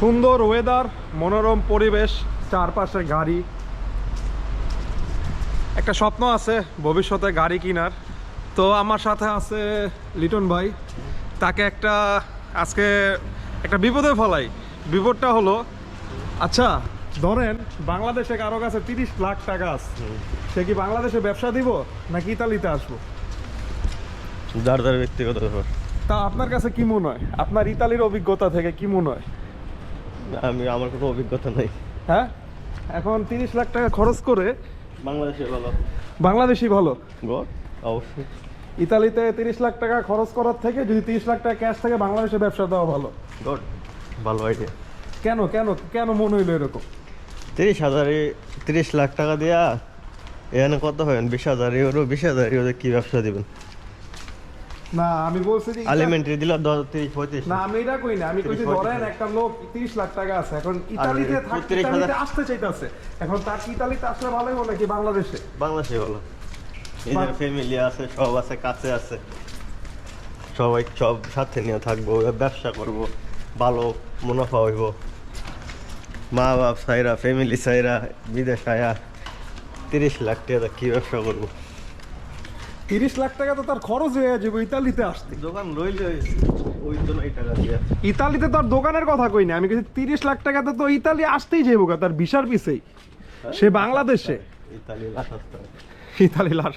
সুন্দর ওয়েদার মনোরম পরিবেশ চারপাশে গাড়ি। একটা স্বপ্ন আছে ভবিষ্যতে গাড়ি কেনার। তো আমার সাথে আছে লিটন ভাই। তাকে একটা আজকে একটা বিপদে ফেলাই। বিপদটা হলো আচ্ছা ধরেন বাংলাদেশে কারও কাছে তিরিশ লাখ টাকা আছে। সে কি বাংলাদেশে ব্যবসা দিব নাকি ইতালিতে আসব? যার যার ব্যক্তিগত ব্যাপার। তা আপনার কাছে কি মনে হয়? আপনার ইতালির অভিজ্ঞতা থেকে কি মনে হয়? আমি আমার কোনো অভিজ্ঞতা নেই। হ্যাঁ? এখন তিরিশ লাখ টাকা খরচ করে বাংলাদেশে ভালো। বাংলাদেশি ভালো। গড অবশ্যই। ইতালিতে তিরিশ লাখ টাকা খরচ করার থেকে যদি তিরিশ লাখ টাকা ক্যাশ থেকে বাংলাদেশে ব্যবসা দেওয়া ভালো। গড ভালো আইডিয়া কেন কেন কেন মনে হইল এরকম? তিরিশ হাজারে তিরিশ লাখ টাকা দিয়া এখানে কত হয়? বিশ হাজার ইউরো বিশ হাজার ইউরো কি ব্যবসা দিবেন? না আমি বলছি যে ইতা- আলিমেন্টারি দিলে দশ না আমি এটা কই না আমি কইছি ধরেন একটা লোক তিরিশ লাখ টাকা আছে এখন ইতালিতে আর থাক- 30 ইতালিতে আসতে চাইতেছে। এখন তার ইতালিতে আসলে ভালো হবে নাকি বাংলাদেশে? বাংলাদেশে ভালো নিজের ফ্যামিলি আছে সব আছে কাছে আছে। সবাই সব সাথে নিয়ে থাকব ব্যবসা করব ভালো মুনাফা হইব। মা বাপ সাইরা ফ্যামিলি সাইরা বিদেশ আয়া তিরিশ লাখ টাকা কি ব্যবসা করব? তিরিশ লাখ টাকা তো তার খরচ হয়ে যাবে ইতালিতে আসতে। দোকান রইলে ওই তো নাই টাকা দিয়া। ইতালিতে তার দোকানের কথা কই না আমি কিছু তিরিশ লাখ টাকাতে তো ইতালি আসতেই যাব গা, তার ভিসার পিছেই। সে বাংলাদেশে। ইতালি লাশ আসতে ইতালি লাশ